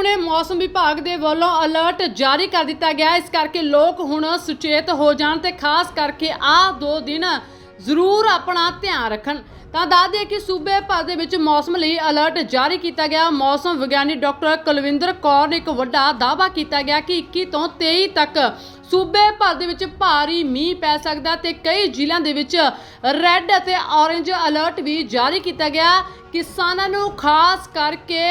ਹੁਣੇ ਮੌਸਮ ਵਿਭਾਗ ਦੇ ਵੱਲੋਂ ਅਲਰਟ ਜਾਰੀ ਕਰ ਦਿੱਤਾ ਗਿਆ। ਇਸ ਕਰਕੇ ਲੋਕ ਹੁਣ ਸੁਚੇਤ ਹੋ ਜਾਣ ਤੇ ਖਾਸ ਕਰਕੇ ਆਹ ਦੋ ਦਿਨ ਜ਼ਰੂਰ ਆਪਣਾ ਧਿਆਨ ਰੱਖਣ। ਤਾਂ ਦੱਸ ਦਈਏ ਕਿ ਸੂਬੇ ਭਰ ਦੇ ਵਿੱਚ ਮੌਸਮ ਲਈ ਅਲਰਟ ਜਾਰੀ ਕੀਤਾ ਗਿਆ। ਮੌਸਮ ਵਿਗਿਆਨੀ ਡਾਕਟਰ ਕੁਲਵਿੰਦਰ ਕੌਰ ਨੇ ਇੱਕ ਵੱਡਾ ਦਾਅਵਾ ਕੀਤਾ ਗਿਆ ਕਿ 21 ਤੋਂ 23 ਤੱਕ ਸੂਬੇ ਭਰ ਦੇ ਵਿੱਚ ਭਾਰੀ ਮੀਂਹ ਪੈ ਸਕਦਾ ਤੇ ਕਈ ਜ਼ਿਲ੍ਹਿਆਂ ਦੇ ਵਿੱਚ ਰੈੱਡ ਅਤੇ ਔਰੇਂਜ ਅਲਰਟ ਵੀ ਜਾਰੀ ਕੀਤਾ ਗਿਆ। ਕਿਸਾਨਾਂ ਨੂੰ ਖਾਸ ਕਰਕੇ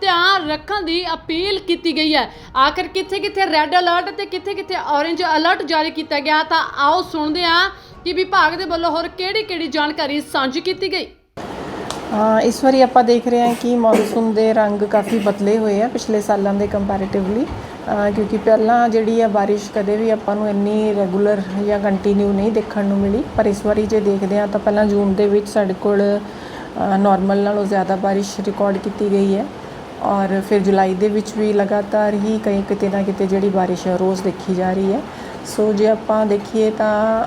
ਧਿਆਨ ਰੱਖਣ ਦੀ ਅਪੀਲ ਕੀਤੀ ਗਈ ਹੈ। ਆਖਰ ਕਿੱਥੇ ਕਿੱਥੇ ਰੈੱਡ ਅਲਰਟ ਤੇ ਕਿੱਥੇ ਕਿੱਥੇ ਔਰੇਂਜ ਅਲਰਟ ਜਾਰੀ ਕੀਤਾ ਗਿਆ, ਤਾਂ ਆਓ ਸੁਣਦੇ ਹਾਂ ਕਿ ਵਿਭਾਗ ਦੇ ਵੱਲੋਂ ਹੋਰ ਕਿਹੜੀ ਕਿਹੜੀ ਜਾਣਕਾਰੀ ਸਾਂਝੀ ਕੀਤੀ ਗਈ। ਇਸ ਵਾਰੀ ਆਪਾਂ ਦੇਖ ਰਹੇ ਹਾਂ ਕਿ ਮੌਨਸੂਨ ਦੇ ਰੰਗ ਕਾਫੀ ਬਦਲੇ ਹੋਏ ਆ ਪਿਛਲੇ ਸਾਲਾਂ ਦੇ ਕੰਪੈਰੀਟਿਵਲੀ ਕਿਉਂਕਿ ਪਹਿਲਾਂ ਜਿਹੜੀ ਆ ਬਾਰਿਸ਼ ਕਦੇ ਵੀ ਆਪਾਂ ਨੂੰ ਇੰਨੀ ਰੈਗੂਲਰ ਜਾਂ ਕੰਟੀਨਿਊ ਨਹੀਂ ਦੇਖਣ ਨੂੰ ਮਿਲੀ, ਪਰ ਇਸ ਵਾਰੀ ਜੇ ਦੇਖਦੇ ਹਾਂ ਤਾਂ ਪਹਿਲਾਂ ਜੂਨ ਦੇ ਵਿੱਚ ਸਾਡੇ ਕੋਲ ਨਾਰਮਲ ਨਾਲੋਂ ਜ਼ਿਆਦਾ ਬਾਰਿਸ਼ ਰਿਕਾਰਡ ਕੀਤੀ ਗਈ ਹੈ। ਔਰ ਫਿਰ ਜੁਲਾਈ ਦੇ ਵਿੱਚ ਵੀ ਲਗਾਤਾਰ ਹੀ ਕਈ ਕਿਤੇ ਨਾ ਕਿਤੇ ਜਿਹੜੀ ਬਾਰਿਸ਼ ਹੈ, ਰੋਜ਼ ਦੇਖੀ ਜਾ ਰਹੀ ਹੈ। ਸੋ ਜੇ ਆਪਾਂ ਦੇਖੀਏ ਤਾਂ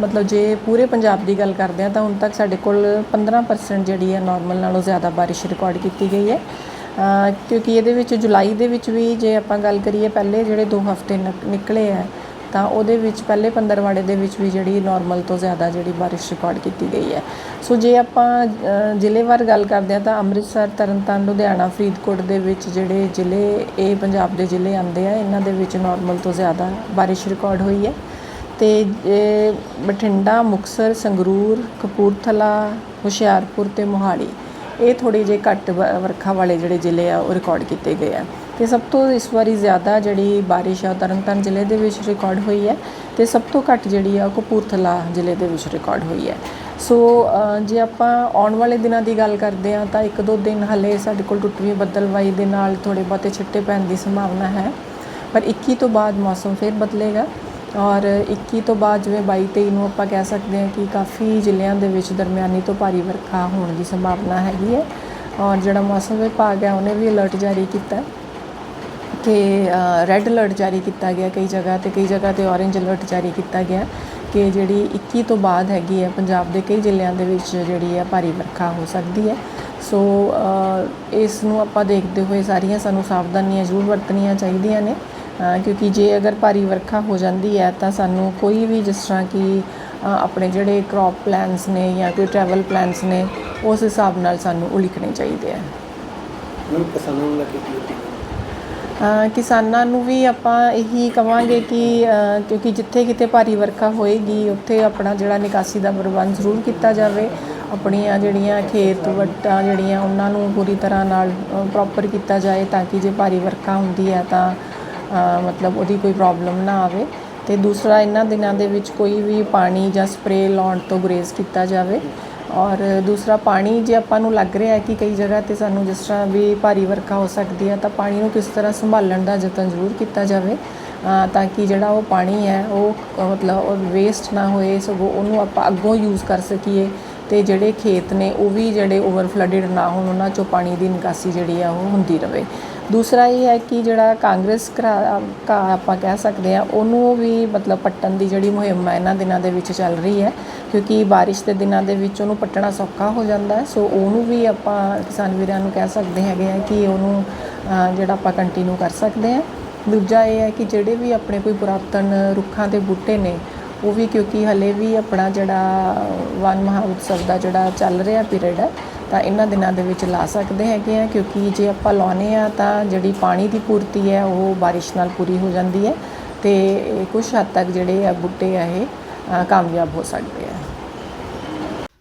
ਮਤਲਬ ਜੇ ਪੂਰੇ ਪੰਜਾਬ ਦੀ ਗੱਲ ਕਰਦੇ ਆ ਤਾਂ ਹੁਣ ਤੱਕ ਸਾਡੇ ਕੋਲ 15% ਜਿਹੜੀ ਹੈ ਨਾਰਮਲ ਨਾਲੋਂ ਜ਼ਿਆਦਾ ਬਾਰਿਸ਼ ਰਿਕਾਰਡ ਕੀਤੀ ਗਈ ਹੈ। ਕਿਉਂਕਿ ਇਹਦੇ ਵਿੱਚ ਜੁਲਾਈ ਦੇ ਵਿੱਚ ਵੀ ਜੇ ਆਪਾਂ ਗੱਲ ਕਰੀਏ, ਪਹਿਲੇ ਜਿਹੜੇ 2 ਹਫ਼ਤੇ ਨਿਕ- ਨਿਕਲੇ ਆ ਤਾਂ ਉਹਦੇ ਵਿੱਚ ਪਹਿਲੇ ਪੰਦਰਵਾੜੇ ਦੇ ਵਿੱਚ ਵੀ ਜਿਹੜੀ ਨਾਰਮਲ ਤੋਂ ਜ਼ਿਆਦਾ ਜਿਹੜੀ ਬਾਰਿਸ਼ ਰਿਕਾਰਡ ਕੀਤੀ ਗਈ ਹੈ। ਸੋ ਜੇ ਆਪਾਂ ਅ, ਜ਼ਿਲ੍ਹੇਵਾਰ ਗੱਲ ਕਰਦੇ ਹਾਂ ਤਾਂ ਅੰਮ੍ਰਿਤਸਰ ਤਰਨਤਾਰਨ ਲੁਧਿਆਣਾ ਫਰੀਦਕੋਟ ਦੇ ਵਿੱਚ ਜਿਹੜੇ ਜ਼ਿਲ੍ਹੇ ਇਹ ਪੰਜਾਬ ਦੇ ਜ਼ਿਲ੍ਹੇ ਆਉਂਦੇ ਆ ਇਹਨਾਂ ਦੇ ਵਿੱਚ ਨਾਰਮਲ ਤੋਂ ਜ਼ਿਆਦਾ ਬਾਰਿਸ਼ ਰਿਕਾਰਡ ਹੋਈ ਹੈ। ਤੇ ਬਠਿੰਡਾ ਮੁਕਸਰ ਸੰਗਰੂਰ ਕਪੂਰਥਲਾ ਹੁਸ਼ਿਆਰਪੁਰ ਤੇ ਮੋਹਾਲੀ ਇਹ ਥੋੜੀ ਜਿਹੀ ਘੱਟ ਵ- ਵਰਖਾ ਵਾਲੇ ਜਿਹੜੇ ਜ਼ਿਲ੍ਹੇ ਆ ਉਹ ਰਿਕਾਰਡ ਕੀਤੇ ਗਏ ਆ। ਤੇ ਸਭ ਤੋਂ ਇਸ ਵਾਰੀ ਜ਼ਿਆਦਾ ਜਿਹੜੀ ਬਾਰਿਸ਼ ਆ ਉਹ ਤਰਨਤਾਰਨ ਜ਼ਿਲ੍ਹੇ ਦੇ ਵਿੱਚ ਰਿਕਾਰਡ ਹੋਈ ਹੈ ਤੇ ਸਭ ਤੋਂ ਘੱਟ ਜਿਹੜੀ ਆ ਉਹ ਕਪੂਰਥਲਾ ਜ਼ਿਲ੍ਹੇ ਦੇ ਵਿੱਚ ਰਿਕਾਰਡ ਹੋਈ ਹੈ। ਸੋ ਜੇ ਆਪਾਂ ਆਉਣ ਵਾਲੇ ਦਿਨਾਂ ਦੀ ਗੱਲ ਕਰਦੇ ਆ ਤਾਂ ਇੱਕ ਦੋ ਦਿਨ ਹਲੇ ਸਾਡੇ ਕੋਲ ਟੁੱਟਵੀਂ ਬੱਦਲਵਾਈ ਦੇ ਨਾਲ ਥੋੜੇ ਬਹੁਤੇ ਛਿੱਟੇ ਪੈਣ ਦੀ ਸੰਭਾਵਨਾ ਹੈ। ਪਰ 21 ਤੋਂ ਬਾਅਦ ਮੌਸਮ ਫਿਰ ਬਦਲੇਗਾ ਔਰ 21 ਤੋਂ ਬਾਅਦ ਜਿਵੇਂ 22 23 ਨੂੰ ਆਪਾਂ ਕਹਿ ਸਕਦੇ ਹਾਂ ਕਿ ਕਾਫੀ ਜ਼ਿਲ੍ਹਿਆਂ ਦੇ ਵਿੱਚ ਦਰਮਿਆਨੀ ਤੋਂ ਭਾਰੀ ਵਰਖਾ ਹੋਣ ਦੀ ਸੰਭਾਵਨਾ ਹੈਗੀ ਹੈ ਔਰ ਜਿਹੜਾ ਮੌਸਮ ਵਿਭਾਗ ਹੈ ਉਹਨੇ ਵੀ ਅਲਰਟ ਜਾਰੀ ਕੀਤਾ। ਹੈ ਰੈੱਡ ਅਲਰਟ ਜਾਰੀ ਕੀਤਾ ਗਿਆ ਕਈ ਜਗ੍ਹਾ ਤੇ, ਕਈ ਜਗ੍ਹਾ ਤੇ ਔਰੇਂਜ ਅਲਰਟ ਜਾਰੀ ਕੀਤਾ ਗਿਆ ਕਿ ਜਿਹੜੀ 21 ਤੋਂ ਬਾਅਦ ਹੈਗੀ ਹੈ ਪੰਜਾਬ ਦੇ ਕਈ ਜ਼ਿਲ੍ਹਿਆਂ ਦੇ ਵਿੱਚ ਜਿਹੜੀ ਹੈ ਭਾਰੀ ਵਰਖਾ ਹੋ ਸਕਦੀ ਹੈ। ਸੋ ਇਸ ਨੂੰ ਆਪਾਂ ਦੇਖਦੇ ਹੋਏ ਸਾਰੀਆਂ ਸਾਨੂੰ ਸਾਵਧਾਨੀਆਂ ਜ਼ਰੂਰ ਵਰਤਣੀਆਂ ਚਾਹੀਦੀਆਂ ਨੇ ਕਿਉਂਕਿ ਜੇ ਅਗਰ ਭਾਰੀ ਵਰਖਾ ਹੋ ਜਾਂਦੀ ਹੈ ਤਾਂ ਸਾਨੂੰ ਕੋਈ ਵੀ ਜਿਸ ਤਰ੍ਹਾਂ ਕਿ ਆਪਣੇ ਜਿਹੜੇ ਕ੍ਰੌਪ ਪਲਾਨਸ ਨੇ ਜਾਂ ਕੋਈ ਟਰੈਵਲ ਪਲਾਨਸ ਨੇ, ਉਸ ਹਿਸਾਬ ਨਾਲ ਸਾਨੂੰ ਉਲੀਕਣੇ ਚਾਹੀਦੇ ਆ। ਉਹਨਾਂ ਕਿਸਾਨਾਂ ਨੂੰ ਲੈ ਕੀ ਕਿਸਾਨਾਂ ਨੂੰ ਵੀ ਆਪਾਂ ਇਹੀ ਕਵਾਂਗੇ ਕਿ ਕਿਉਂਕਿ ਜਿੱਥੇ ਕਿਤੇ ਭਾਰੀ ਵਰਖਾ ਹੋਏਗੀ, ਉੱਥੇ ਆਪਣਾ ਜਿਹੜਾ ਨਿਕਾਸੀ ਦਾ ਪ੍ਰਬੰਧ ਜ਼ਰੂਰ ਕੀਤਾ ਜਾਵੇ। ਆਪਣੀਆਂ ਜਿਹੜੀਆਂ ਖੇਤ ਵੱਟਾਂ ਜਿਹੜੀਆਂ ਉਹਨਾਂ ਨੂੰ ਪੂਰੀ ਤਰ੍ਹਾਂ ਨਾਲ ਪ੍ਰੋਪਰ ਕੀਤਾ ਜਾਏ ਤਾਂ ਕਿ ਜੇ ਭਾਰੀ ਵਰਖਾ ਹੁੰਦੀ ਹੈ ਤਾਂ ਮਤਲਬ ਉਹਦੀ ਕੋਈ ਪ੍ਰੋਬਲਮ ਨਾ ਆਵੇ। ਤੇ ਦੂਸਰਾ, ਇਹਨਾਂ ਦਿਨਾਂ ਦੇ ਵਿੱਚ ਕੋਈ ਵੀ ਪਾਣੀ ਜਾਂ ਸਪਰੇਅ ਲਾਉਣ ਤੋਂ ਗੁਰੇਜ਼ ਕੀਤਾ ਜਾਵੇ। ਔਰ ਦੂਸਰਾ ਪਾਣੀ ਜੇ ਆਪਾਂ ਨੂੰ ਲੱਗ ਰਿਹਾ ਕਿ ਕਈ ਜਗ੍ਹਾ ਤੇ ਸਾਨੂੰ ਜਿਸ ਤਰ੍ਹਾਂ ਵੀ ਭਾਰੀ ਵਰਖਾ ਹੋ ਸਕਦੀ ਹੈ, ਤਾਂ ਪਾਣੀ ਨੂੰ ਕਿਸ ਤਰ੍ਹਾਂ ਸੰਭਾਲਣ ਦਾ ਯਤਨ ਜ਼ਰੂਰ ਕੀਤਾ ਜਾਵੇ ਤਾਂ ਕਿ ਜਿਹੜਾ ਉਹ ਪਾਣੀ ਹੈ, ਉਹ ਮਤਲਬ ਉਹ ਵੇਸਟ ਨਾ ਹੋਏ, ਸਗੋਂ ਉਹਨੂੰ ਆਪਾਂ ਅੱਗੋਂ ਯੂਜ਼ ਕਰ ਸਕੀਏ ਤੇ ਜਿਹੜੇ ਖੇਤ ਨੇ, ਉਹ ਵੀ ਜਿਹੜੇ ਓਵਰ ਫਲੱਡਡ ਨਾ ਹੋਣ, ਉਹਨਾਂ ਚੋਂ ਪਾਣੀ ਦੀ ਨਿਕਾਸੀ ਜਿਹੜੀ ਆ, ਉਹ ਹੁੰਦੀ ਰਵੇ ਦੂਸਰਾ ਇਹ ਹੈ ਕਿ ਜਿਹੜਾ ਕਾਂਗਰਸ ਘਰਾ- ਕਾ ਆਪਾਂ ਕਹਿ ਸਕਦੇ ਆ ਉਹਨੂੰ ਵੀ ਮਤਲਬ ਪੱਟਣ ਦੀ ਜਿਹੜੀ ਮੁਹਿੰਮ ਹੈ ਇਹਨਾਂ ਦਿਨਾਂ ਦੇ ਵਿੱਚ ਚੱਲ ਰਹੀ ਹੈ। ਕਿਉਂਕਿ ਬਾਰਿਸ਼ ਦੇ ਦਿਨਾਂ ਦੇ ਵਿੱਚ ਉਹਨੂੰ ਪੱਟਣਾ ਸੌਖਾ ਹੋ ਜਾਂਦਾ ਹੈ। ਸੋ ਉਹਨੂੰ ਵੀ ਆਪਾਂ ਕਿਸਾਨ ਵੀਰਾਂ ਨੂੰ ਕਹਿ ਸਕਦੇ ਹੈਗੇ ਆ ਕਿ ਉਹਨੂੰ ਜਿਹੜਾ ਆਪਾਂ ਕੰਟੀਨਿਊ ਕਰ ਸਕਦੇ ਆ ਦੂਜਾ ਇਹ ਹੈ ਕਿ ਜਿਹੜੇ ਵੀ ਆਪਣੇ ਕੋਈ ਪੁਰਾਤਨ ਰੁੱਖਾਂ ਦੇ ਬੂਟੇ ਨੇ, ਉਹ ਵੀ ਕਿਉਂਕਿ ਹਲੇ ਵੀ ਆਪਣਾ ਜਿਹੜਾ ਵਨ ਮਹਾਉਤਸਵ ਦਾ ਜਿਹੜਾ ਚੱਲ ਰਿਹਾ ਪੀਰੀਅਡ ਹੈ ਤਾਂ ਇਹਨਾਂ ਦਿਨਾਂ ਦੇ ਵਿੱਚ ਲਾ ਸਕਦੇ ਹੈਗੇ ਆ, ਕਿਉਂਕਿ ਜੇ ਆਪਾਂ ਲਾਉਨੇ ਆ ਤਾਂ ਜਿਹੜੀ ਪਾਣੀ ਦੀ ਪੂਰਤੀ ਹੈ, ਉਹ ਬਾਰਿਸ਼ ਨਾਲ ਪੂਰੀ ਹੋ ਜਾਂਦੀ ਹੈ ਤੇ ਇਹ ਕੁਝ ਹੱਦ ਤੱਕ ਜਿਹੜੇ ਆ ਬੂਟੇ ਆ ਇਹ ਕਾਮਯਾਬ ਹੋ ਸਕਦੇ ਆ।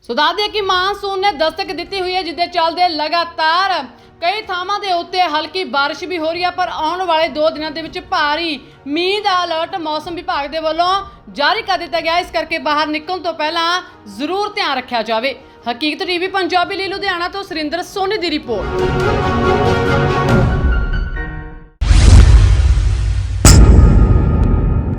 ਸੋ ਦੱਸ ਦਈਏ ਕਿ ਮਾਨਸੂਨ ਨੇ ਦਸਤਕ ਦਿੱਤੀ ਹੋਈ ਹੈ ਜਿੱਦੇ ਚੱਲਦੇ ਲਗਾਤਾਰ ਕਈ ਥਾਵਾਂ ਦੇ ਉੱਤੇ ਹਲਕੀ ਬਾਰਿਸ਼ ਵੀ ਹੋ ਰਹੀ ਹੈ ਪਰ ਆਉਣ ਵਾਲੇ 2 ਦਿਨਾਂ ਦੇ ਵਿੱਚ ਭਾਰੀ ਮੀਂਹ ਦਾ ਅਲਰਟ ਮੌਸਮ ਵਿਭਾਗ ਦੇ ਵੱਲੋਂ ਜਾਰੀ ਕਰ ਦਿੱਤਾ ਗਿਆ। ਇਸ ਕਰਕੇ ਬਾਹਰ ਨਿਕਲਣ ਤੋਂ ਪਹਿਲਾਂ ਜ਼ਰੂਰ ਧਿਆਨ ਰੱਖਿਆ ਜਾਵੇ। ਹਕੀਕਤ ਟੀਵੀ ਪੰਜਾਬੀ ਲਈ ਲੁਧਿਆਣਾ ਤੋਂ ਸੁਰਿੰਦਰ ਸੋਨੀ ਦੀ ਰਿਪੋਰਟ।